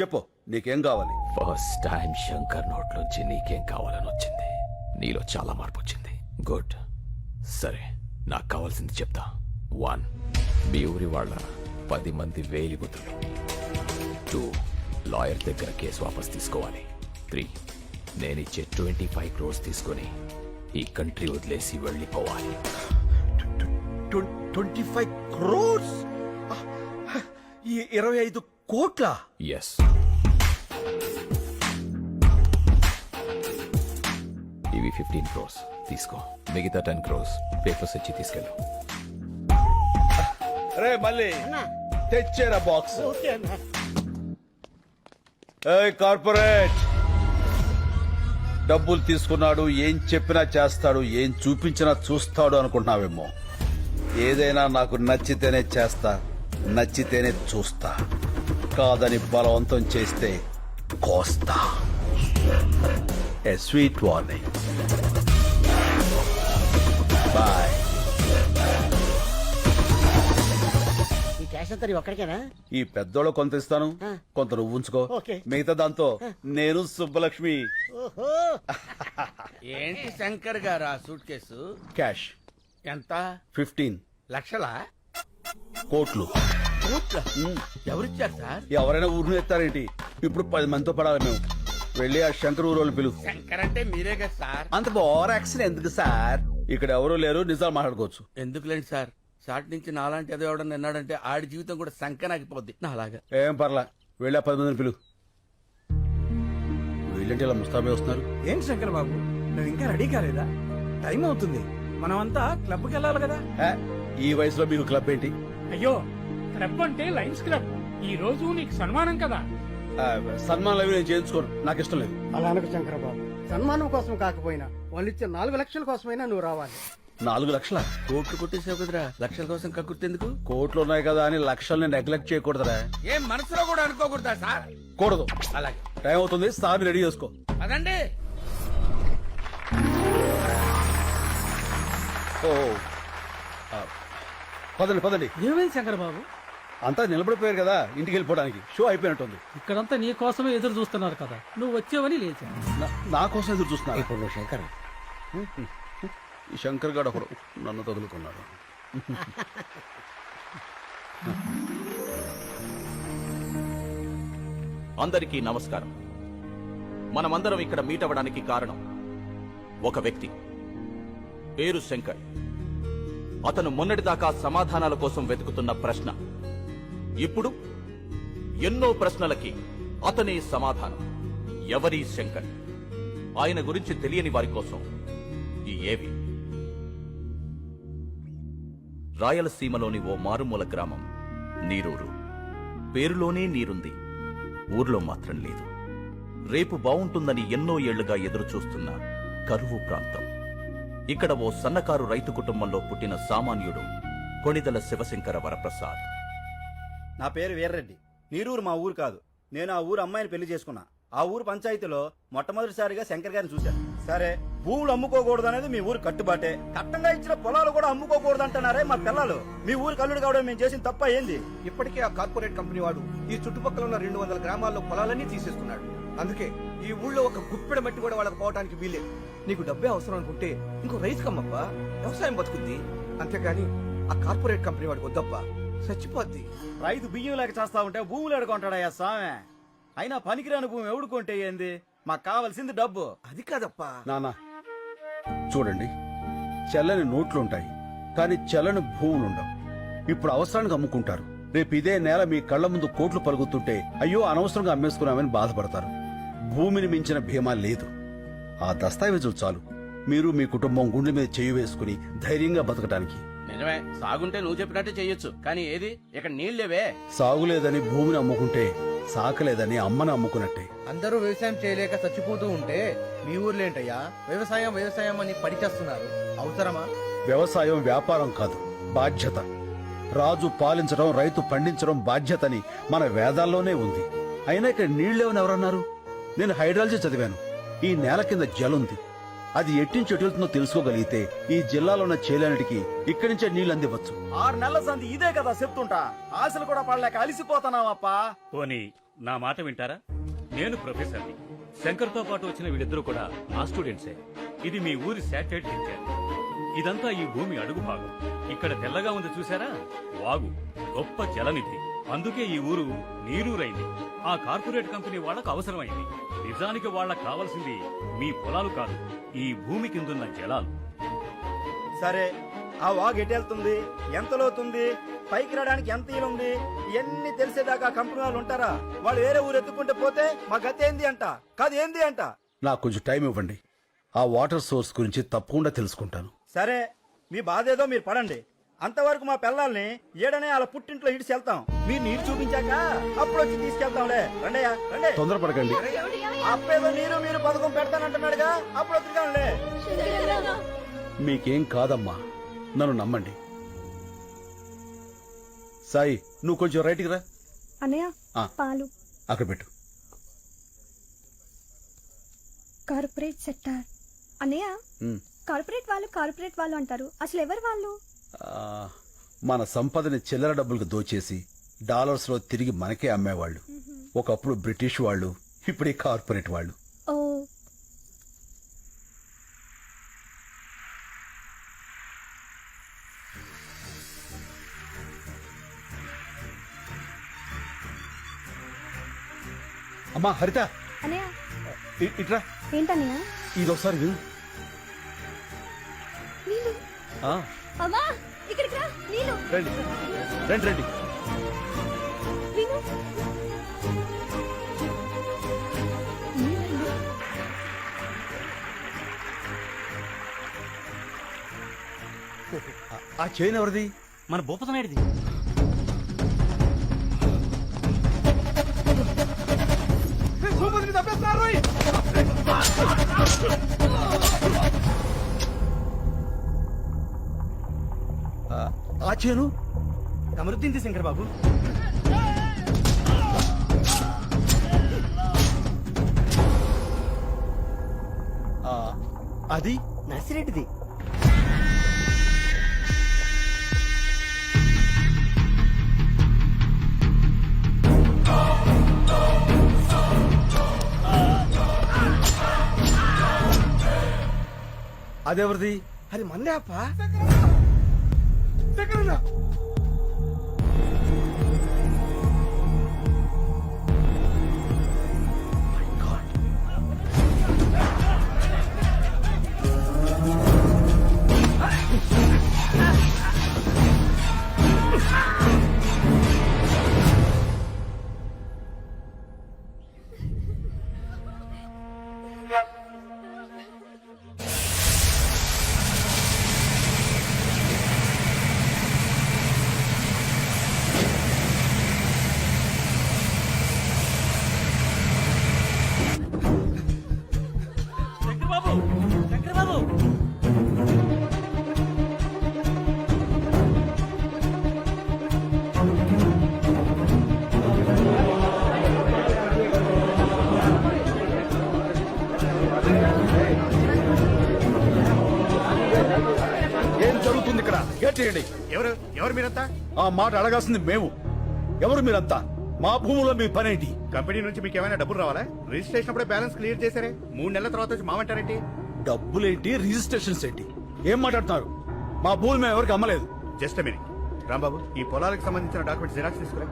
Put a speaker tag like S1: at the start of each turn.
S1: చెప్పు నీకేం కావాలి?
S2: ఫస్ట్ టైం శంకర్ నోట్లోంచి నీకేం కావాలని వచ్చింది నీలో చాలా మార్పు వచ్చింది గుడ్ సరే నాకు కావాల్సింది చెప్తా. వన్ మీ ఊరి వాళ్ళ పది మంది వేలిగుతులు టూ లాయర్ దగ్గర కేసు వాపస్ తీసుకోవాలి. త్రీ నేనిచ్చే ట్వంటీ ఫైవ్ క్రోర్స్ తీసుకొని ఈ కంట్రీ వదిలేసి వెళ్ళిపోవాలి.
S1: ట్వంటీ ఫైవ్ క్రోర్స్ ఇరవై ఐదు కోట్ల?
S2: ఎస్ ఇవి ఫిఫ్టీన్ క్రోర్స్ తీసుకో. మిగతా టెన్ క్రోర్స్ పేపర్స్ ఇచ్చి తీసుకెళ్ళు.
S1: రే మళ్ళీ. తెచ్చేరా బాక్స్ కార్పొరేట్ డబ్బులు తీసుకున్నాడు ఏం చెప్పినా చేస్తాడు ఏం చూపించినా చూస్తాడు అనుకుంటున్నావేమో. ఏదైనా నాకు నచ్చితేనే చేస్తా నచ్చితేనే చూస్తా. కాదని బలవంతం చేస్తే కోస్తా. A sweet warning. బాయ్.
S3: ఈ క్యాష్ అంతా నీవు ఒక్కడికేనా?
S1: ఈ పెద్దోళ్ళు కొంత ఇస్తాను కొంత నువ్వు ఉంచుకో.
S3: ఓకే.
S1: మిగతా దాంతో నేను సుబ్బలక్ష్మి.
S3: ఓహో.
S4: ఏంటి శంకర్ గారు ఆ సూట్ కేసు?
S1: క్యాష్.
S4: ఎంత?
S1: ఫిఫ్టీన్.
S4: లక్షలా?
S1: కోట్లు.
S4: కోట్ల ఎవరిచ్చారు సార్?
S1: ఎవరైనా ఊరిని ఎత్తారేంటి? ఇప్పుడు పది మందితో పడాలి మేము. వెళ్ళి ఆ శంకర్ ఊరోళ్ళు పిలు.
S4: శంకర్ అంటే మీరే కదా సార్.
S1: అంత ఓవర్ యాక్షన్ ఎందుకు సార్? ఇక్కడ ఎవరు లేరు నిజాలు మాట్లాడుకోవచ్చు.
S4: ఎందుకులేండి సార్? షార్ట్ నుంచి నాలాంటి ఏదో ఎవడన్నా విన్నాడంటే ఆడి జీవితం కూడా సంకనాకిపోద్ది నా అలాగా
S1: ఏం పర్లా వెళ్ళి పది మందిని పిలు. వీళ్ళంటే ఇలా ముస్తాబే వస్తున్నారు.
S5: ఏం శంకర్ బాబు? నువ్వు ఇంకా రెడీ కాలేదా? టైం అవుతుంది. మనమంతా క్లబ్కి వెళ్ళాలి కదా.
S1: ఏ, ఈ వయసులో మీకు క్లబ్ ఏంటి?
S6: అయ్యో క్లబ్ అంటే లయన్స్ క్లబ్ ఈ రోజు నీకు సన్మానం కదా?
S1: ఆ, సన్మానాలు అవి నేను చేయించుకోను. నాకు ఇష్టం లేదు.
S3: అలా అనకు శంకరబాబు. సన్మానం కోసం కాకపోయినా వాళ్ళు ఇచ్చే నాలుగు లక్షల కోసమైనా నువ్వు రావాలి.
S1: నాలుగు లక్షల?
S4: కోట్లు కొట్టేసావు కదరా. లక్షల కోసం కక్కుర్తెందుకు
S1: కోట్లు ఉన్నాయి కదా అని లక్షల్ని నెగ్లెక్ట్ చేయకూడదురా.
S4: ఏం మనసులో కూడా అనుకోకూడదా సార్?
S1: కూడదు.
S4: అలాగే.
S1: టైం అవుతుంది సార్ రెడీ చేసుకో.
S4: అదండి
S1: ఓ పదండి పదండి.
S7: ఏమైంది శంకర్ బాబు
S1: అంతా నిలబడిపోయారు కదా ఇంటికి వెళ్ళిపోవడానికి. షో అయిపోయినట్టుంది.
S7: ఇక్కడంతా నీ కోసమే ఎదురు చూస్తున్నారు కదా. నువ్వు వచ్చావని లేచాను
S1: నా- నా కోసం ఎదురు చూస్తున్నారు.
S3: ఇప్పుడు నువ్వు శంకర్.
S1: ఈ శంకర్ గారు ఒకడు నన్ను తగులుకున్నాడు.
S8: అందరికీ నమస్కారం. మనమందరం ఇక్కడ మీట్ అవ్వడానికి కారణం ఒక వ్యక్తి. పేరు శంకర్. అతను మొన్నటిదాకా సమాధానాల కోసం వెతుకుతున్న ప్రశ్న. ఇప్పుడు ఎన్నో ప్రశ్నలకి అతనే సమాధానం. ఎవరి శంకర్? ఆయన గురించి తెలియని వారి కోసం ఈ ఏవి? రాయలసీమలోని ఓ మారుమూల గ్రామం నీరూరు. పేరులోనే నీరుంది. ఊర్లో మాత్రం లేదు. రేపు బావుంటుందని ఎన్నో ఏళ్ళుగా ఎదురుచూస్తున్న కరువు ప్రాంతం. ఇక్కడ ఓ సన్నకారు రైతు కుటుంబంలో పుట్టిన సామాన్యుడు కొణిదల శివశంకర వరప్రసాద్.
S9: నా పేరు వీర్రెడ్డి. నీరూరు మా ఊరు కాదు. నేను ఆ ఊరు అమ్మాయిని పెళ్ళి చేసుకున్నా. ఆ ఊరు పంచాయతీలో మొట్టమొదటిసారిగా శంకర్ గారిని చూశాను. సరే భూములు అమ్ముకోకూడదు అనేది మీ ఊరు కట్టుబాటే. కట్టంగా ఇచ్చిన పొలాలు కూడా అమ్ముకోకూడదు అంటున్నారే మా పిల్లలు. మీ ఊరు కల్లుడు కావడం మేము చేసిన తప్ప ఏంది?
S5: ఇప్పటికే ఆ కార్పొరేట్ కంపెనీ వాడు ఈ చుట్టుపక్కల ఉన్న రెండు వందల గ్రామాల్లో పొలాలన్నీ తీసేసుకున్నాడు అందుకే ఈ ఊళ్ళో ఒక గుప్పెడ మట్టి కూడా వాళ్ళకి పోవడానికి వీలేదు నీకు డబ్బే అవసరం అనుకుంటే ఇంకో రైతు కమ్మప్పా? వ్యవసాయం బతుకుద్ది అంతేకాని ఆ కార్పొరేట్ కంపెనీ వాడికి వద్దప్పా చచ్చిపోద్ది.
S9: రైతు బియ్యం లేక చేస్తా ఉంటే భూములు ఎడుకుంటాడయ్యా స్వామి అయినా పనికిరాని భూమి ఎవడుకుంటే ఏంది? మాకు కావాల్సింది డబ్బు.
S5: అది కాదప్పా.
S1: నానా చూడండి. చెల్లని నోట్లుంటాయి కానీ చెల్లని భూములుండవు. ఇప్పుడు అవసరానికి అమ్ముకుంటారు. రేపు ఇదే నేల మీ కళ్ళ ముందు కోట్లు పలుకుతుంటే అయ్యో అనవసరంగా అమ్మేసుకున్నామని బాధపడతారు. భూమిని మించిన భీమా లేదు. ఆ దస్తావేజులు చాలు. మీరు మీ కుటుంబం గుండె మీద చేయి వేసుకుని ధైర్యంగా బతకడానికి
S4: నిజమే సాగుంటే నువ్వు చెప్పినట్టే చెయ్యొచ్చు కానీ ఏది? ఇక్కడ నీళ్ళేవే.
S1: సాగులేదని భూమిని అమ్ముకుంటే సాకలేదని అమ్మని అమ్ముకున్నట్టే.
S5: అందరూ వ్యవసాయం చేయలేక చచ్చిపోతూ ఉంటే మీ ఊర్లో ఏంటయ్యా వ్యవసాయం వ్యవసాయం అని పడిచేస్తున్నారు. అవసరమా?
S1: వ్యవసాయం వ్యాపారం కాదు బాధ్యత. రాజు పాలించడం రైతు పండించడం బాధ్యతని మన వేదాల్లోనే ఉంది. అయినా ఇక్కడ నీళ్ళేవని ఎవరన్నారు? నేను హైడ్రాలజీ చదివాను. ఈ నేల కింద జలుంది. అది ఎట్టించి ఎటుతుందో తెలుసుకోగలిగితే ఈ జిల్లాలో ఉన్న చేలన్నిటికి ఇక్కడి నుంచే నీళ్ళు అందివచ్చు
S9: ఆరు నెలల సంది ఇదే కదా చెప్తుంటా. ఆశలు కూడా పడలేక అలిసిపోతున్నావప్పా.
S6: పోనీ
S10: నా మాట వింటారా? నేను ప్రొఫెసర్ని. శంకర్తో పాటు వచ్చిన వీళ్ళిద్దరూ కూడా నా స్టూడెంట్సే. ఇది మీ ఊరి శాటిలైట్ పిక్చర్ ఇదంతా ఈ భూమి అడుగు భాగం. ఇక్కడ తెల్లగా ఉంది చూసారా? వాగు గొప్ప జలనిధి. అందుకే ఈ ఊరు నీరూరైంది. ఆ కార్పొరేట్ కంపెనీ వాళ్ళకు అవసరమైంది. నిజానికి వాళ్ళకు కావాల్సింది మీ పొలాలు కాదు ఈ భూమి కిందున్న జలాలు.
S9: సరే ఆ వాగ్ ఎటు వెళ్తుంది? ఎంత లోతుంది? పైకి రావడానికి ఎంత ఉంది? ఇవన్నీ తెలిసేదాకా కంపెనీ వాళ్ళు ఉంటారా? వాళ్ళు వేరే ఊరు ఎత్తుకుంటే పోతే మా గతి ఏంది అంట? కాదు ఏంది అంట?
S1: నాకు కొంచెం టైం ఇవ్వండి. ఆ వాటర్ సోర్స్ గురించి తప్పకుండా తెలుసుకుంటాను.
S9: సరే మీ బాధ ఏదో మీరు పడండి. అంతవరకు మా పిల్లల్ని ఏడనే వాళ్ళ పుట్టింట్లో ఇడిచి వెళ్తాం. మీరు నీరు చూపించాక అప్పుడు వచ్చి తీసుకెళ్తాంలే. రండయ్యా రండి.
S1: తొందరపడకండి.
S9: అప్పేదో నీరు మీరు పథకం పెడతానంటున్నాడుగా అప్పుడు వద్దుగానులే
S1: మీకేం కాదమ్మా. నన్ను నమ్మండి. సాయి నువ్వు కొంచెం రైట్కి రా.
S11: అన్నయ్య
S1: ఆ.
S11: పాలు.
S1: అక్కడ పెట్టు.
S11: Corporate sector. అన్నయ్య
S1: ఉమ్.
S11: కార్పొరేట్ వాళ్ళు కార్పొరేట్ వాళ్ళు అంటారు. అసలు ఎవరు వాళ్ళు?
S1: మన సంపదని చిల్లర డబ్బులకు దోచేసి డాలర్స్లో తిరిగి మనకే అమ్మేవాళ్ళు. ఒకప్పుడు బ్రిటిష్ వాళ్ళు ఇప్పుడు కార్పొరేట్ వాళ్ళు.
S11: ఓ.
S1: అమ్మా హరిత. ఇట్రా.
S11: ఏంటన్నయ్య?
S1: ఇది ఒకసారి విను.
S11: అమ్మా ఇక్కడికి రా నీళ్ళు.
S1: రండి. రండి రండి. ఆ చైన్ ఎవరిది?
S10: మన భూపతనాయుడిది
S5: భూపతిని తప్పేస్తున్నారు.
S1: చైను
S5: కమరుద్దీన్ శంకర్ బాబు.
S1: అది?
S5: నర్సిరెడ్డిది.
S1: అదెవరిది?
S5: అది మందే అప్ప శంకరన్న
S10: శంకర్
S5: ఎవరు మీరంతా?
S1: ఆ మాట అడగాల్సింది మేము. ఎవరు మీరంతా? మా భూములో మీ పనేంటి?
S5: కంపెనీ నుంచి మీకు ఏమైనా డబ్బులు రావాలా? రిజిస్ట్రేషన్ అప్పుడే బ్యాలెన్స్ క్లియర్ చేశారే. మూడు నెలల తర్వాత వచ్చి మామంటారేంటి?
S1: డబ్బులేంటి రిజిస్ట్రేషన్స్ ఏంటి? ఏం మాట్లాడుతున్నారు? మా భూమి మేము ఎవరికి అమ్మలేదు.
S5: Just minute. రాంబాబు ఈ పొలాలకు సంబంధించిన డాక్యుమెంట్స్ జిరాక్స్ తీసుకురా.